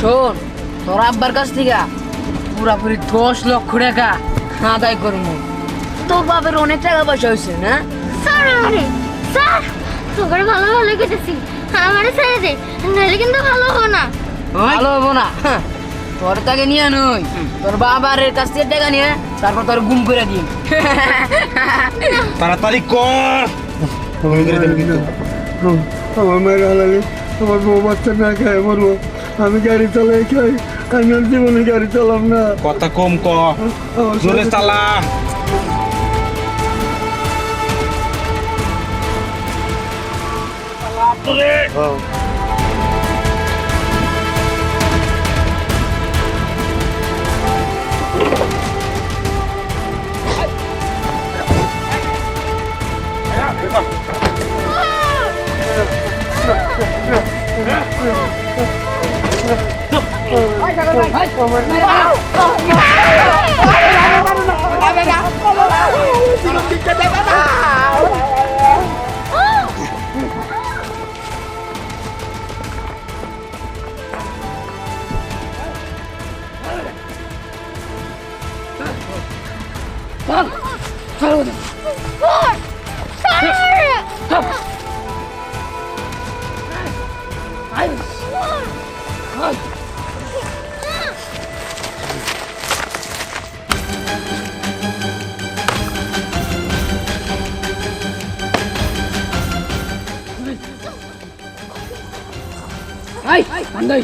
শোন তোর আব্বার কাছ থেকে পুরাপুরি দশ লক্ষ টাকা আদায় করব। তোর বাপের অনেক টাকা পয়সা হয়েছে না? স্যার আমারে স্যার তোকে ভালো ভালো কেটেছি আমারে ছেড়ে দে নাহলে কিন্তু ভালো হবে না। ভালো হব না হ্যাঁ, তোর তাকে নিয়ে নই। তোর বাবার কাছ থেকে টাকা নিয়ে তারপর তোর গুম করে দিন তাড়াতাড়ি কর। আমার মায়ের হালালে আমার বউ বাচ্চা না খায় মরবো। আমি গাড়ি চালাই খাই। আমি আর জীবনে গাড়ি চালাম না। কথা কম ক। জোরে চালা। স্যার আই বান্দাই।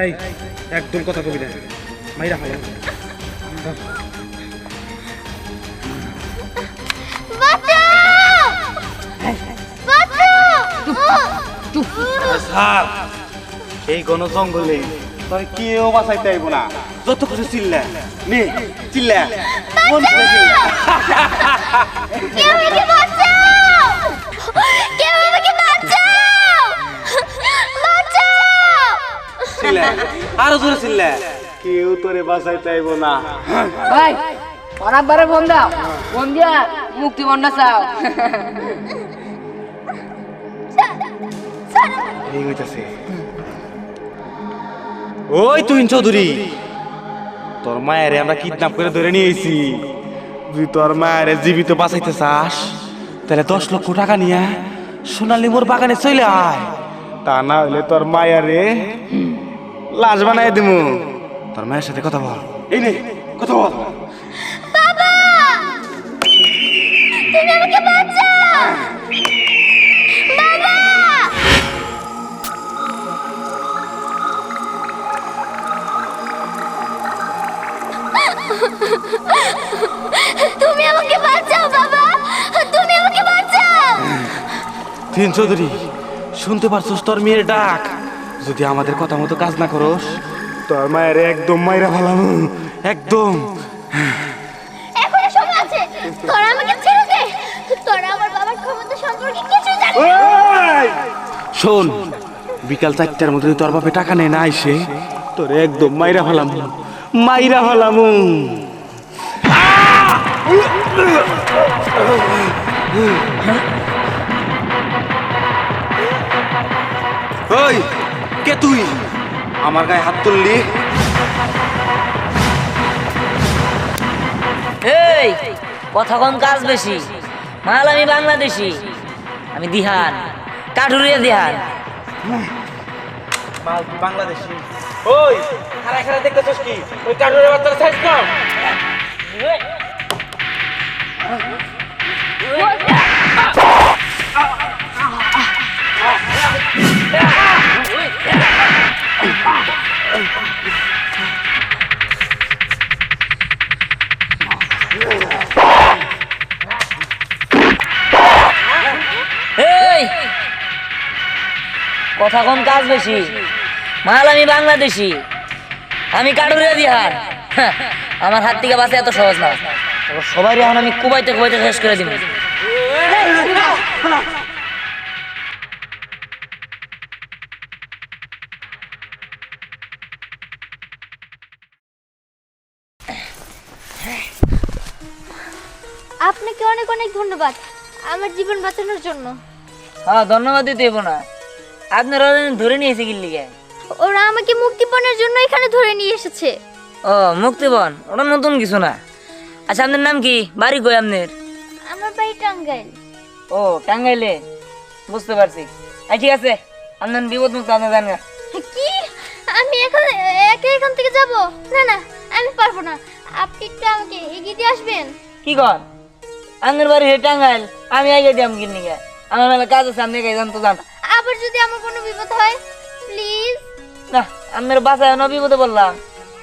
এই একদম কথা কবি না। মাইরা ভালো স্যার এই ঘন জঙ্গলে তোর কেউ বাঁচাইতে আইব না? যত কিছু চিল্লা। নে চিল্লা। মন খুলে চিল্লা কেউ আমাকে বাঁচাও! কেউ আমাকে বাঁচাও! বাঁচাও! চিল্লা। আরও জোরে চিল্লা। কেউ তোরে বাঁচাইতে আইব না। ভাই আব্বারে ফোন দাও। ফোন দিয়া মুক্তি বন্ডা চাও। এই হইতাছে। ওই তুই চৌধুরী। তোর মায়ের আমরা কিডন্যাপ করে ধরে নিয়েছি যদি তোর মায়ের জীবিত বাঁচাইতে চাস, তাহলে দশ লক্ষ টাকা নিয়ে সোনালি মোর বাগানে চলে আয়। তা না হলে তোর মায়ারে লাশ বানাই দিমু। তোর মায়ের সাথে কথা বল। এই নে, কথা বল। তুমি আমাকে বাঁচাও বাবা। তুমি আমাকে বাঁচাও। তিন চৌধুরী শুনতে পারছস তোর মেয়ের ডাক? যদি আমাদের কথা মতো কাজ না করস তোর মায়ের একদম মাইরা ভালাম একদম। এখনও সময় আছে। তোরা আমাকে ছেড়ে দে। তোরা আমার বাবার ক্ষমতা সম্পর্কে কিছু জানিস শোন বিকাল চারটার মধ্যে তোর বাপে টাকা নেয় না আইসে তোর একদম মাইরা ফেলাম। মাইরা ফেলাম। ওই কে তুই? আমার গায়ে হাত তুললি? এই কথা কম কাজ বেশি। মাল আমি বাংলাদেশি। আমি দিহান কাঠুরিয়া দিহান। মাল বাংলাদেশি? ওই খারা খারা দেখতেছস কি? ওই কাঠুরের বাচ্চারা সাইজ কর এই কথা কম কাজ বেশি। মাল আমি বাংলাদেশি। আমি কাঠুরিয়া দিহান হ্যাঁ, আমার হাত থেকে বাঁচা এত সহজ না। সবাই এখন আমি কুবাইতে কুবাইতে শেষ করে দিব। আপনাকে অনেক অনেক ধন্যবাদ আমার জীবন বাঁচানোর জন্য। হ্যাঁ ধন্যবাদ দিতে হইব না। আপনার ওরা ধরে নিয়েছে কিল্লিগে ওরা আমাকে মুক্তিপণের জন্য এখানে ধরে নিয়ে এসেছে। ও মুক্তিবন ওটা নতুন কিছু না। আচ্ছা আপনার নাম কি? বাড়ি কই আপনার? আমার বাড়ি টাঙ্গাইল। ও টাঙ্গাইলে? বুঝতে পারছি। আচ্ছা ঠিক আছে। আপনার বিপদ মুক্ত আপনি জানেন কি? আমি এখন একা এখান থেকে যাব? না না আমি পারব না। আপনি একটু আমাকে এগিয়ে দিয়ে আসবেন? কি কর? আপনার বাড়ি হে টাঙ্গাইল। আমি আগে দিয়াম কিনি গে। আমার মেলা কাজ আছে আপনি জান তো জান। আবার যদি আমার কোনো বিপদ হয় প্লিজ না আপনার বাসায় না বিপদে বললাম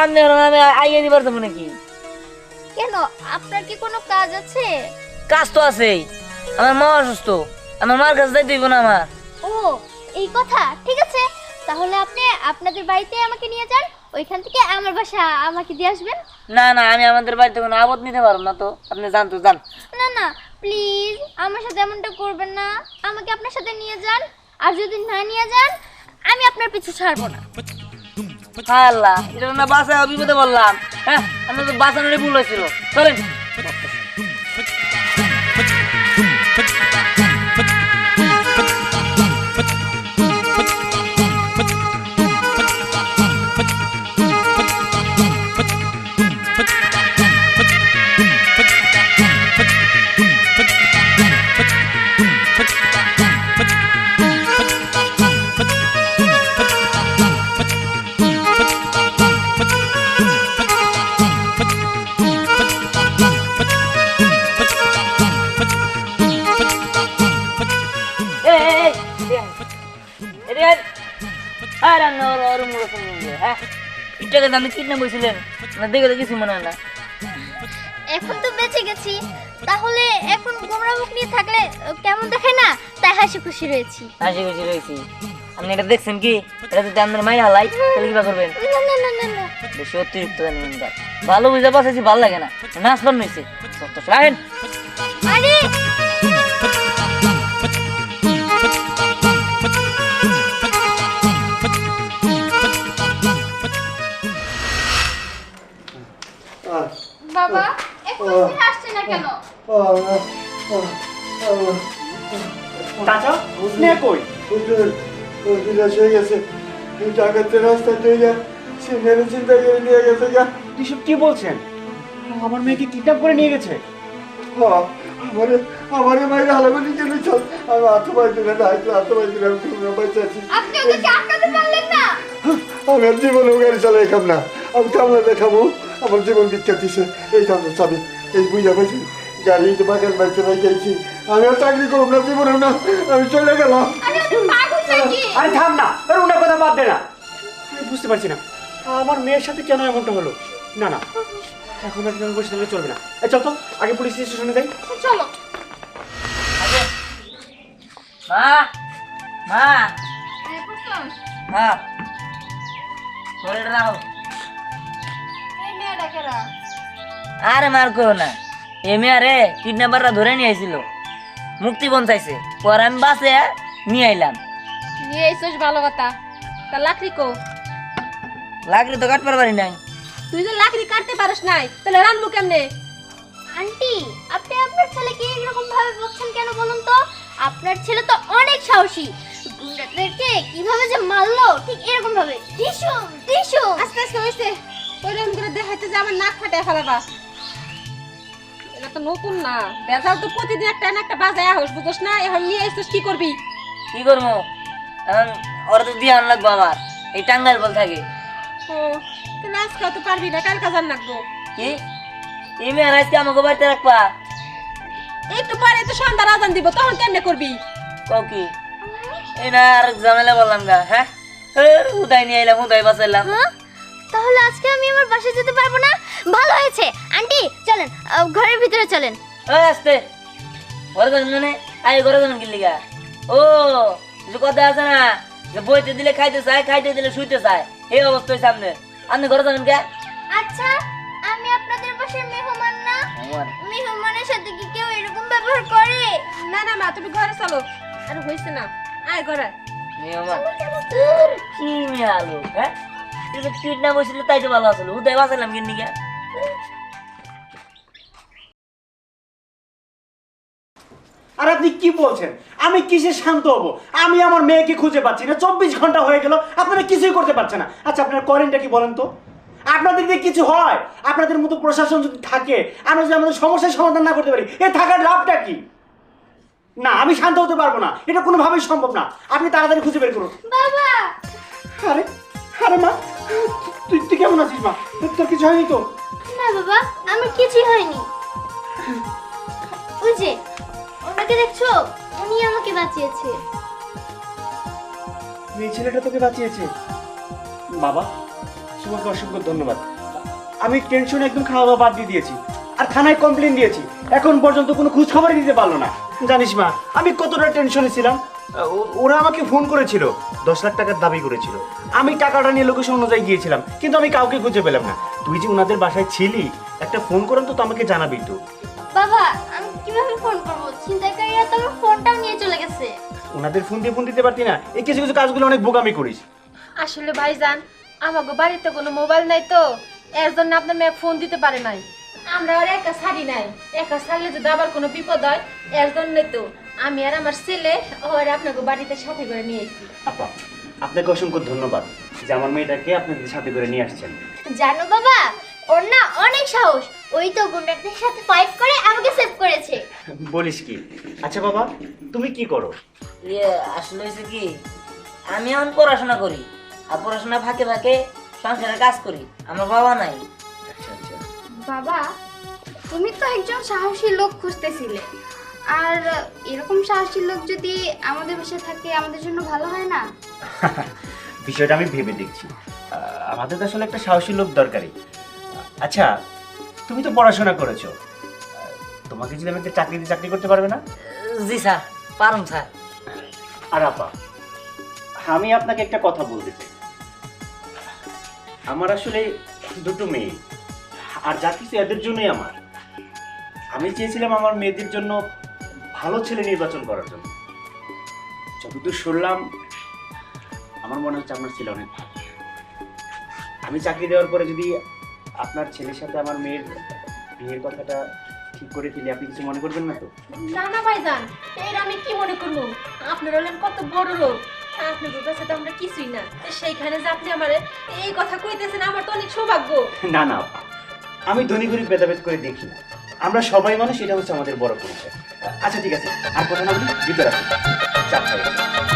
আপনি আমি আইয়ে দিবার দেবো নাকি? কেন? আপনার কি কোনো কাজ আছে? কাজ তো আছেই। আমার মা অসুস্থ। আমার মার কাছে যাইতে হইব না আমার। ও এই কথা? ঠিক আছে। তাহলে আপনি আপনাদের বাড়িতে আমাকে নিয়ে যান। ওইখান থেকে আমার বাসা আমাকে দিয়ে আসবেন। না না আমি আমাদের বাড়িতে কোনো আবদ নিতে পারব না তো। আপনি জান তো জান না না প্লিজ আমার সাথে এমনটা করবেন না। আমাকে আপনার সাথে নিয়ে যান। আর যদি না নিয়ে যান আমি আপনার পিছু ছাড়বো না। আল্লাহ এটা না বাসায় বিপদে বললাম। হ্যাঁ তো বাসানোরই ভুল হয়েছিল। চলেন। দামে কিডন্যাপ হয়েছিলেন। না দেখে তো কিছু মনে হয় না। এখন তো বেঁচে গেছি। তাহলে এখন গোমরা মুখ নিয়ে থাকলে কেমন দেখায় না? তাই হাসি খুশি রয়েছি। হাসি খুশি রয়েছি। আপনি এটা দেখছেন কি? এটা যদি আপনার মাই হালাই তাহলে কিবা করবেন? না না না না না বেশি অতিরিক্ত ভালো বুঝে পাঠাইছি ভালো লাগে না। নাচ বান হয়েছে। সত্য রাখেন আরে! বাবা এখন ফিরে আসছে না কেন? আল্লাহ, আহ, আল্লাহ। চাচা স্নেহ কই? হুজুর, হয়ে গেছে। ডাকাতের রাস্তা চিন্তা করে নিয়ে গেছে কি বলছেন? আমার মেয়েকে কিডন্যাপ করে নিয়ে গেছে। হ্যাঁ, আমারে আমারে মাইরে হালাগুলি কেন চল। আমি হাতে হাতে হাতে আমি কোনো বাঁচাচ্ছি আপনি ওদেরকে আটকাতে পারলেন না। আমি আর জীবনে চালাই খাম না। আমি কামলা দেখাবো? আমার জীবন বিখ্যাত দিছে এই কামলা চাবি এই বুঝা পাইছি গাড়ি তো বাগান বাড়িতে রেখেছি আমি আর চাকরি করব না জীবনে না আমি চলে গেলাম। আরে আপনি পাগল নাকি? আরে থাম না আরে ওনার কথা বাদ দে না। আমি বুঝতে পারছি না আমার মেয়ের সাথে কেন এমনটা হলো? না না এখন আর এভাবে বসে থাকলে চলবে না। এই চল তো আগে পুলিশ স্টেশনে যাই। চলো। মা মা। হ্যাঁ শরীরটা রাখো আরে মার করো না এমে আরে কিডন্যাপাররা ধরে নিয়ে আইছিল। মুক্তি চাইছে পরে আমি বাসে নিয়ে আইলাম। নিয়ে এসেছিস ভালো কথা। তা লাকড়ি কো। লাগলে তো কাটবার পারি নাই। তুই তো লাকড়ি কাটতে পারিস নাই তাহলে রানবো কেমনে? আন্টি আপনি আপনার ছেলেকে এরকম ভাবে বকছেন কেন বলুন তো? আপনার ছেলে তো অনেক সাহসী। গুন্ডাদেরকে কীভাবে যে মারলো ঠিক এরকম ভাবে। টিসুম টিসুম আস্তে আস্তে হয়েছে ওইরকম করে দেখাইতে যে আমার নাক ফাটে ফেলাবা। এটা তো নতুন না। বেজাল তো প্রতিদিন একটা না একটা বাজায় হোস বুঝোস না? এখন নিয়ে এসেছিস কি করবি? কি করব? এখন ওরা তো দিয়ে আন লাগবো আমার এই টাঙ্গাইল বল থাকে। ও নাচ খাওয়াতে পারবি না কাল কাজার লাগবো। কি? এমে আর আজকে আমাকে বাড়িতে রাখবা? একটু পরে তো সন্ধ্যা দিব তখন কেমনে করবি? কও কি? এই না আর ঝামেলা বললাম গা হ্যাঁ? উদাই নিয়ে এলাম উদাই বাঁচাইলাম। হ্যাঁ? তাহলে আজকে আমি আমার বাসায় যেতে পারব না? ভালো হয়েছে। আন্টি চলেন ঘরের ভিতরে চলেন। ওই আসতে। ঘরে মানে? আই ঘরে গেছেন কি লিগা ও কিছু কথা আছে না? যে বইতে দিলে খাইতে চায় খাইতে দিলে শুইতে চায়। এই অবস্থায় সামনে আপনি ঘরে যাবেন কে আচ্ছা আমি আপনাদের বাসার মেহমান না? আমার মেহমানের সাথে কি কেউ এরকম ব্যবহার করে? না না মা তুমি ঘরে চলো। আর হয়েছে না। আয় ঘরে আমার কি মেয়ে আলো হ্যাঁ? পিট না বসছিল তাই তো ভালো আসলো উদয় আর আপনি কি বলছেন? আমি কিসে শান্ত হব? আমি আমার মেয়েকে খুঁজে পাচ্ছি না। চব্বিশ ঘণ্টা হয়ে গেল আপনারা কিছুই করতে পারছেন না। আচ্ছা আপনার করেনটা কি বলেন তো? আপনাদের দিয়ে কিছু হয়? আপনাদের মতো প্রশাসন যদি থাকে আমরা যদি আমাদের সমস্যার সমাধান না করতে পারি এ থাকার লাভটা কি? না আমি শান্ত হতে পারব না। এটা কোনোভাবেই সম্ভব না। আপনি তাড়াতাড়ি খুঁজে বের করুন। বাবা! আরে আরে মা! তুই তুই কেমন আছিস মা? তোর- কিছু হয়নি তো? না বাবা আমার কিছুই হয়নি। ওই যে ওনাকে দেখছ? উনি আমাকে বাঁচিয়েছে। এই ছেলেটা তোকে বাঁচিয়েছে? বাবা তোমাকে অসংখ্য ধন্যবাদ। আমি টেনশনে একদম খাওয়া দাওয়া বাদ দিয়ে দিয়েছি। আর থানায় কমপ্লেন দিয়েছি। এখন পর্যন্ত কোনো খোঁজ খবরই দিতে পারল না। জানিস মা আমি কতটা টেনশনে ছিলাম। ওরা আমাকে ফোন করেছিল। দশ লাখ টাকার দাবি করেছিল। আমি টাকাটা নিয়ে লোকেশন অনুযায়ী গিয়েছিলাম কিন্তু আমি কাউকে খুঁজে পেলাম না। তুই যে ওনাদের বাসায় ছিলি একটা ফোন করেন তো আমাকে জানাবি তো বাবা আমি কীভাবে ফোন করব? ছিনতাইকারীরা তো আমার ফোনটাও নিয়ে চলে গেছে। ওনাদের ফোন দিয়ে ফোন দিতে পারতি না। এই কিছু কিছু কাজগুলো অনেক বোকামি করিস। আসলে ভাইজান আমাকে বাড়িতে কোনো মোবাইল নাই তো। এর জন্য আপনার মেয়ে ফোন দিতে পারে নাই। আমরা আর একা ছাড়ি নাই। একা ছাড়লে যদি আবার কোনো বিপদ হয় এর জন্যই তো। আমি আর আমার ছেলে ওর আপনাকে বাড়িতে সাথে করে নিয়ে এসেছি আপা আপনাকে অসংখ্য ধন্যবাদ যে আমার মেয়েটাকে আপনাদের সাথে করে নিয়ে আসছেন। জানো বাবা ওর না অনেক সাহস। ওই তো গুন্ডাদের সাথে ফাইট করে আমাকে সেভ করেছে। বলিস কি? আচ্ছা বাবা তুমি কি করো? ইয়ে আসলে হয়েছে কি আমি এখন পড়াশোনা করি আর পড়াশোনা ফাঁকে ফাঁকে সংসারের কাজ করি। আমার বাবা নাই। আচ্ছা আচ্ছা। বাবা তুমি তো একজন সাহসী লোক খুঁজতেছিলে। আর এরকম সাহসী লোক যদি আমাদের বাসায় থাকে আমাদের জন্য ভালো হয় না? বিষয়টা আমি ভেবে দেখছি। আমাদের তো আসলে একটা সাহসী লোক দরকারি আচ্ছা তুমি তো পড়াশোনা করেছ। তোমাকে যদি আমি একটা চাকরি দিয়ে চাকরি করতে পারবে না? জি স্যার পারুন স্যার। আর আপা আমি আপনাকে একটা কথা বলতে চাই। আমার আসলে দুটো মেয়ে আর যা কিছু এদের জন্যই আমার। আমি চেয়েছিলাম আমার মেয়েদের জন্য ভালো ছেলে নির্বাচন করার জন্য। যতদূর শুনলাম আমার মনে হচ্ছে আপনার ছেলে অনেক ভালো। আমি চাকরি দেওয়ার পরে যদি আপনার ছেলের সাথে আমার মেয়ের বিয়ের কথাটা ঠিক করে দিলে আপনি কিছু মনে করবেন না তো? না না ভাইজান এর আমি কি মনে করব? আপনার হলেন কত বড় লোক। আমরা কিছুই না। সেইখানে যে আপনি আমার এই কথা কইতেছেন আমার তো অনেক সৌভাগ্য। না না আমি ধনী গরিব ভেদাভেদ করে দেখি না। আমরা সবাই মানুষ এটা হচ্ছে আমাদের বড় পরিচয়। আচ্ছা ঠিক আছে আর কথা না বলি ভিতরে আসুন। চাপ হয়ে গেছে।